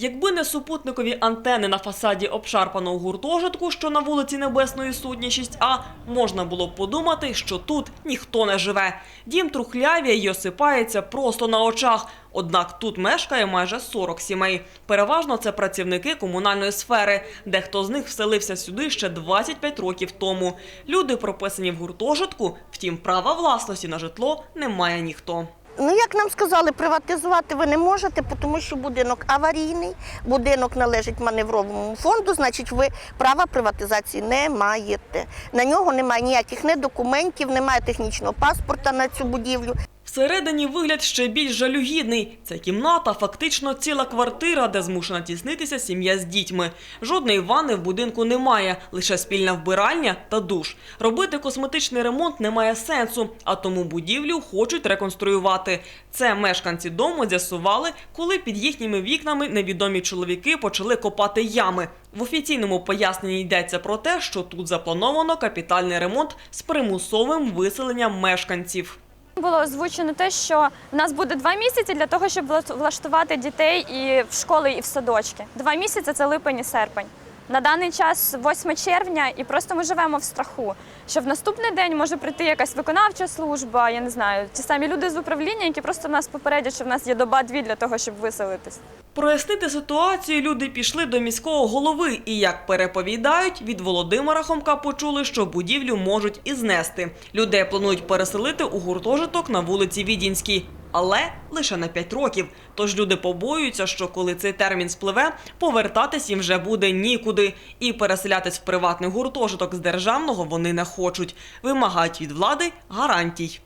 Якби не супутникові антени на фасаді обшарпаного гуртожитку, що на вулиці Небесної Сотні 6А, можна було б подумати, що тут ніхто не живе. Дім трухлявіє й осипається просто на очах. Однак тут мешкає майже 40 сімей. Переважно це працівники комунальної сфери. Дехто з них вселився сюди ще 25 років тому. Люди прописані в гуртожитку, втім, права власності на житло не має ніхто. Ну, як нам сказали, приватизувати ви не можете, тому що будинок аварійний, будинок належить маневровому фонду, значить, ви права приватизації не маєте. На нього немає ніяких не документів, немає технічного паспорта на цю будівлю. Всередині вигляд ще більш жалюгідний. Ця кімната фактично ціла квартира, де змушена тіснитися сім'я з дітьми. Жодної ванни в будинку немає, лише спільна вбиральня та душ. Робити косметичний ремонт немає сенсу, а тому будівлю хочуть реконструювати. Це мешканці дому з'ясували, коли під їхніми вікнами невідомі чоловіки почали копати ями. В офіційному поясненні йдеться про те, що тут заплановано капітальний ремонт з примусовим виселенням мешканців. Було озвучено те, що в нас буде два місяці для того, щоб вла- влаштувати дітей і в школи, і в садочки. Два місяці це липень і серпень. На даний час 8 червня, і просто ми живемо в страху, що в наступний день може прийти якась виконавча служба, я не знаю, ті самі люди з управління, які просто нас попередять, що в нас є доба-дві для того, щоб виселитись. Прояснити ситуацію люди пішли до міського голови і, як переповідають, від Володимира Хомка почули, що будівлю можуть і знести. Людей планують переселити у гуртожиток на вулиці Відінській. Але лише на 5 років. Тож люди побоюються, що коли цей термін спливе, повертатись їм вже буде нікуди. І переселятись в приватний гуртожиток з державного вони не хочуть. Вимагають від влади гарантій.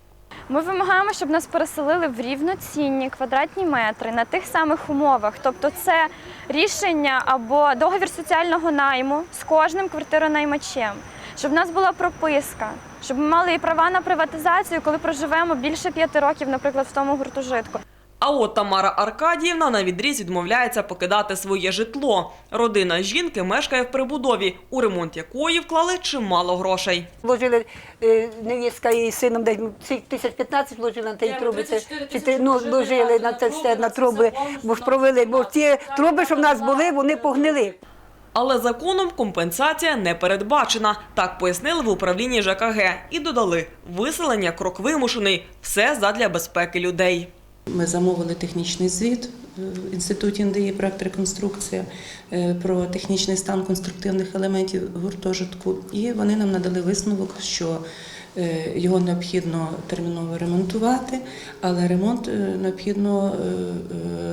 Ми вимагаємо, щоб нас переселили в рівноцінні квадратні метри на тих самих умовах. Тобто, це рішення або договір соціального найму з кожним квартиронаймачем, щоб в нас була прописка, щоб ми мали і права на приватизацію, коли проживемо більше п'яти років, наприклад, в тому гуртожитку. А от Тамара Аркадіївна на відріз відмовляється покидати своє житло. Родина жінки мешкає в прибудові, у ремонт якої вклали чимало грошей. Вложили е, невістка і сином десь тисяч 15 вложили на ті труби. Це, чи ну, вложили на це все, на труби, бо ж провели, бо ті труби, що в нас були, вони погнили. Але законом компенсація не передбачена. Так пояснили в управлінні ЖКГ і додали виселення крок вимушений. Все задля безпеки людей. Ми замовили технічний звіт в інституті НДІ проект реконструкція е, про технічний стан конструктивних елементів гуртожитку, і вони нам надали висновок, що е, його необхідно терміново ремонтувати, але ремонт е, необхідно е,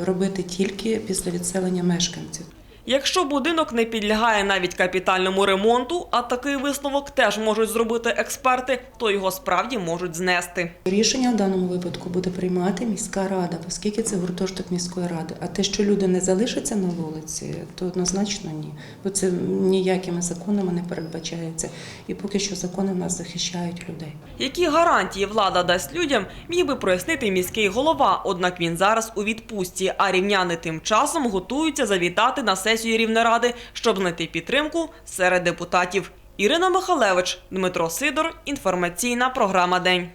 е, робити тільки після відселення мешканців. Якщо будинок не підлягає навіть капітальному ремонту, а такий висновок теж можуть зробити експерти, то його справді можуть знести. Рішення в даному випадку буде приймати міська рада, оскільки це гуртожиток міської ради. А те, що люди не залишаться на вулиці, то однозначно ні. Бо це ніякими законами не передбачається. І поки що закони в нас захищають людей. Які гарантії влада дасть людям, міг би прояснити міський голова. Однак він зараз у відпустці, а рівняни тим часом готуються завітати на сесію Рівнеради, щоб знайти підтримку серед депутатів. Ірина Михалевич, Дмитро Сидор. Інформаційна програма День.